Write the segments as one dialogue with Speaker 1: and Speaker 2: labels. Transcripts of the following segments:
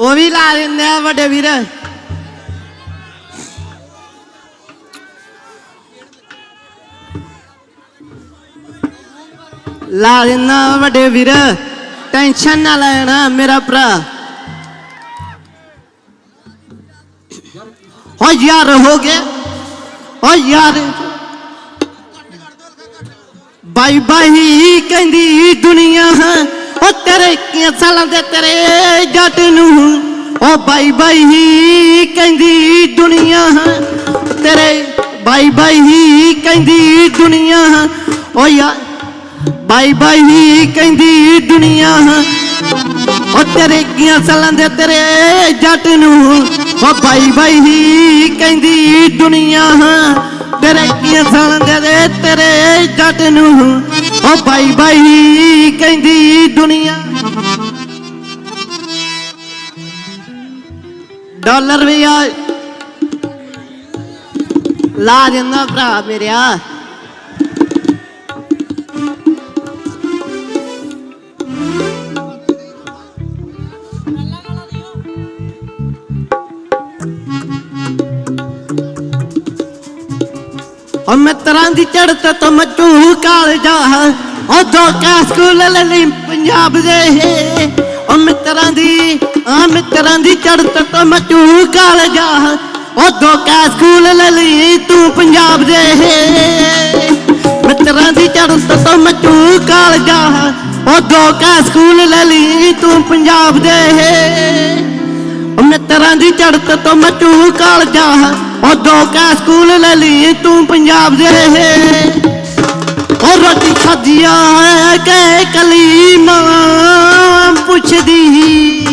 Speaker 1: ਉਹ ਵੀ ਲਾ ਦਿੰਦੇ ਆ ਵੱਡੇ ਵੀਰ। ਲਾ ਦਿੰਦਾ ਵੱਡੇ ਵੀਰ। ਟੈਨਸ਼ਨ ਨਾ ਲੈਣਾ ਮੇਰਾ ਭਰਾ। ਹੋ ਯਾਰ ਹੋ ਗਿਆ ਓ ਯਾਰ। ਬਾਈ ਬਾਈ ਕਹਿੰਦੀ ਦੁਨੀਆ ਓ ਤੇਰੇ ਕੀ ਸਾਲਾਂ ਦੇ ਤੇਰੇ ਜੱਟ ਨੂੰ? ਉਹ ਬਾਈ ਬਾਈ ਕਹਿੰਦੀ ਦੁਨੀਆ ਤੇਰੇ ਬਾਈ ਬਾਈ ਕਹਿੰਦੀ ਦੁਨੀਆ ਓ ਯਾਰ, ਬਾਈ ਬਾਈ ਕਹਿੰਦੀ ਦੁਨੀਆ ਓ ਤੇਰੇ ਕੀ ਸਾਲਾਂ ਦੇ ਤੇਰੇ ਜੱਟ ਨੂੰ? ਓ ਬਾਈ ਬਾਈ ਕਹਿੰਦੀ ਦੁਨੀਆ ਤੇਰੇ ਕੀ ਸਾਲਾਂ ਦੇ ਤੇਰੇ ਜੱਟ ਨੂੰ? ਉਹ ਬਾਈ ਬਾਈ ਕਹਿੰਦੀ ਦੁਨੀਆ ਡਾਲਰ ਵੀ ਆ। ਲਾ ਦਿੰਦਾ ਭਰਾ ਮੇਰਿਆ। ਉਹ ਮਿੱਤਰਾਂ ਦੀ ਚੜਤ ਤੋਂ ਮਚੂ ਕਾਲ ਜਾ ਓ ਦੋ ਕਾ ਸਕੂਲ ਲਈ ਪੰਜਾਬ ਦੇ। ਓ ਮਿੱਤਰਾਂ ਦੀ ਆ ਮਿੱਤਰਾਂ ਦੀ ਚੜਤ ਤੋਂ ਮਚੂ ਕਾਲ ਜਾ ਓ ਦੋ ਕਾ ਸਕੂਲ ਲਈ ਤੂੰ ਪੰਜਾਬ ਦੇ। ਮਿੱਤਰਾਂ ਦੀ ਚੜਤ ਤੋਂ ਮਚੂ ਕਾਲ ਜਾ ਓ ਦੋ ਸਕੂਲ ਲਈ ਤੂੰ ਪੰਜਾਬ ਦੇ। ਮਿੱਤਰਾਂ ਦੀ ਚੜਤ ਤੋਂ ਮਚੂ ਕਾਲ ਜਾ ਉਹ ਦੋ ਸਕੂਲ ਲੈ ਲਈ ਤੂੰ ਪੰਜਾਬ ਦੇ ਉਹ ਰੋਟੀ ਖਾਧੀਆ ਕੇ ਕਲੀਮਾ ਪੁੱਛਦੀ।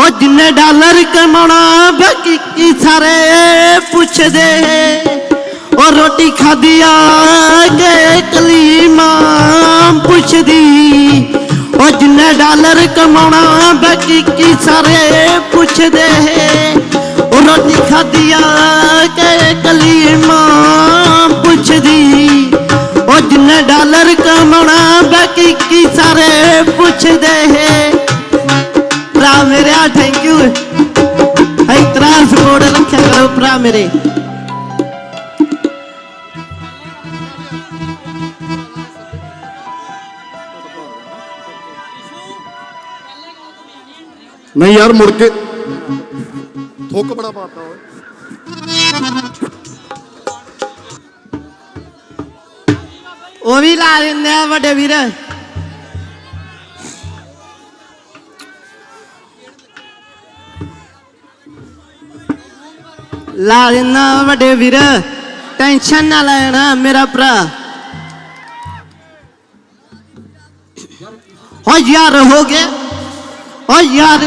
Speaker 1: ਉਹ ਜਿੰਨੇ ਡਾਲਰ ਕਮਾਉਣਾ, ਬਾਕੀ ਕੀ ਸਾਰੇ ਪੁੱਛਦੇ। ਉਹ ਰੋਟੀ ਖਾਧੀਆ ਕੇ ਕਲੀਮਾ ਪੁੱਛਦੀ। ਉਹ ਜਿੰਨੇ ਡਾਲਰ ਕਮਾਉਣਾ, ਬਾਕੀ ਕੀ ਸਾਰੇ ਪੁੱਛਦੇ। ਉਹ ਰੋਟੀ ਖਾਧੀਆ ਕੇ ਕਲੀਮਾ ਪੁੱਛਦੀ ਓ ਜਿੰਨੇ ਡਾਲਰ ਕਮਾਉਣਾ ਬਾਕੀ ਕੀ ਸਾਰੇ ਪੁੱਛਦੇ ਭਰਾ ਮੇਰੇ ਥੈਂਕ ਯੂ ਹੈ ਤਰਾ ਰੱਖਿਆ ਕਰੋ ਭਰਾ ਮੇਰੇ।
Speaker 2: ਨਹੀਂ ਯਾਰ, ਮੁੜ ਕੇ ਥੁੱਕ ਬੜਾ ਪਾਤਾ ਓਏ।
Speaker 1: ਉਹ ਵੀ ਲਾ ਦਿੰਦੇ ਆ ਵੱਡੇ ਵੀਰ। ਲਾ ਦਿੰਦਾ ਵੱਡੇ ਵੀਰ। ਟੈਨਸ਼ਨ ਨਾ ਲੈਣਾ ਮੇਰਾ ਭਰਾ। ਹੋ ਯਾਰ ਹੋ ਗਿਆ ਓ ਯਾਰ।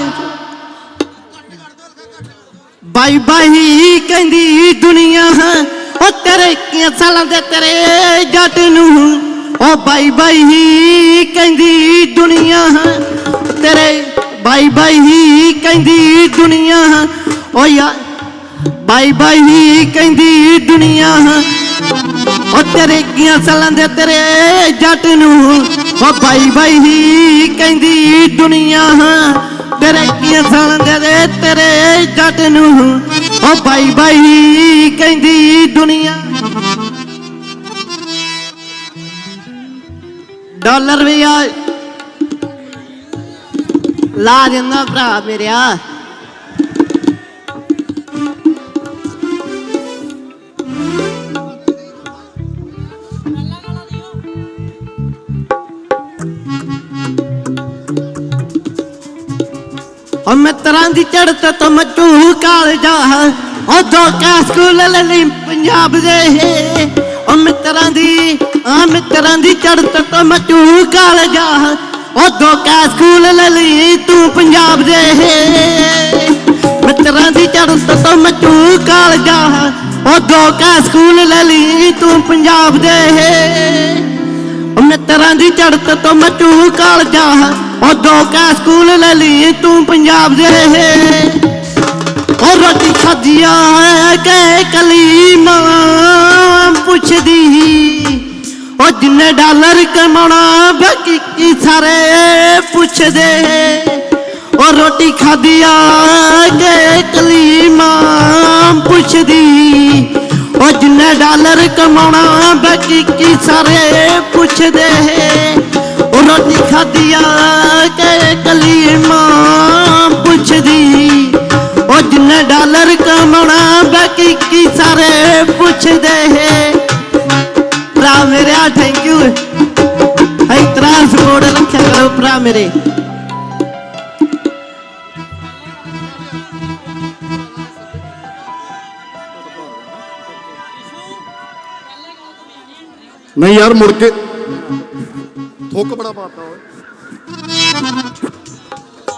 Speaker 1: ਬਾਈ ਬਾਈ ਕਹਿੰਦੀ ਦੁਨੀਆ ਉਹ ਤੇਰੇ ਕੀ ਸਾਲਾਂ ਦੇ ਤੇਰੇ ਜੱਟ ਨੂੰ। ਓ ਬਾਈ ਬਾਈ ਕਹਿੰਦੀ ਦੁਨੀਆ ਤੇਰੇ ਬਾਈ ਬਾਈ ਕਹਿੰਦੀ ਦੁਨੀਆ ਓ ਯਾਰ ਬਾਈ ਬਾਈ ਕਹਿੰਦੀ ਦੁਨੀਆ ਓ ਤੇਰੇ ਕੀ ਸਾਲਾਂ ਦੇ ਤੇਰੇ ਜੱਟ ਨੂੰ। ਓ ਬਾਈ ਬਾਈ ਕਹਿੰਦੀ ਦੁਨੀਆ ਤੇਰੇ ਕੀ ਸਾਲਾਂ ਦੇ ਤੇਰੇ ਜੱਟ ਨੂੰ। ਉਹ ਬਾਈ ਬਾਈ ਕਹਿੰਦੀ ਦੁਨੀਆ। ਡਾਲਰ ਵੀ ਆ। ਲਾ ਦਿੰਦਾ ਭਰਾ ਮੇਰਿਆ। ਮਿੱਤਰਾਂ ਦੀ ਚੜਤ ਤੋਂ ਮਚੂ ਕਾਲ ਜਾ ਸਕੂਲ ਲਈ ਪੰਜਾਬ ਦੇ। ਓ ਮਿੱਤਰਾਂ ਦੀ ਆ ਮਿੱਤਰਾਂ ਦੀ ਚੜਤ ਤੋਂ ਮਚੂ ਕਾਲ ਜਾ ਸਕੂਲ ਲਈ ਤੂੰ ਪੰਜਾਬ ਦੇ। ਮਿੱਤਰਾਂ ਦੀ ਚੜਤ ਤੋਂ ਮਚੂ ਕਾਲ ਜਾ ਦੋ ਕਾ ਸਕੂਲ ਲਈ ਤੂੰ ਪੰਜਾਬ ਦੇ। ਓ ਮਿੱਤਰਾਂ ਦੀ ਚੜਤ ਤੋਂ ਮਚੂ ਕਾਲ ਜਾ ਓ ਕਾ ਸਕੂਲ ਲੈ ਲਈ ਤੂੰ ਪੰਜਾਬ ਦੇ ਓ ਰੋਟੀ ਖਾਧੀਆ ਕੇ ਕਲੀਮਾ। ਪੁੱਛਦੀ ਓ ਜਿੰਨੇ ਡਾਲਰ ਕਮਾਉਣਾ, ਬਾਕੀ ਕੀ ਸਾਰੇ ਪੁੱਛਦੇ। ਉਹ ਰੋਟੀ ਖਾਦੀ ਆ ਕੇ ਕਲੀਮਾ। ਪੁੱਛਦੀ ਉਹ ਜਿੰਨੇ ਡਾਲਰ ਕਮਾਉਣਾ ਕੀ ਸਾਰੇ ਪੁੱਛਦੇ ਉਹ ਰੋਟੀ ਖਾਦੀ ਆ ਕੇ ਕਲੀਮਾ ਪੁੱਛਦੀ ਉਹ ਜਿੰਨੇ ਡਾਲਰ ਕਮਾਉਣਾ ਬਾਕੀ ਕੀ ਸਾਰੇ ਪੁੱਛਦੇ ਭਰਾ ਮੇਰੇ ਥੈਂਕ ਯੂ ਹੈ ਤਰਾ ਰੱਖਿਆ ਕਰੋ ਭਰਾ ਮੇਰੇ
Speaker 2: ਨਹੀਂ ਯਾਰ ਮੁੜ ਕੇ ਥੁੱਕ ਬੜਾ ਪਾਤਾ ਓਏ।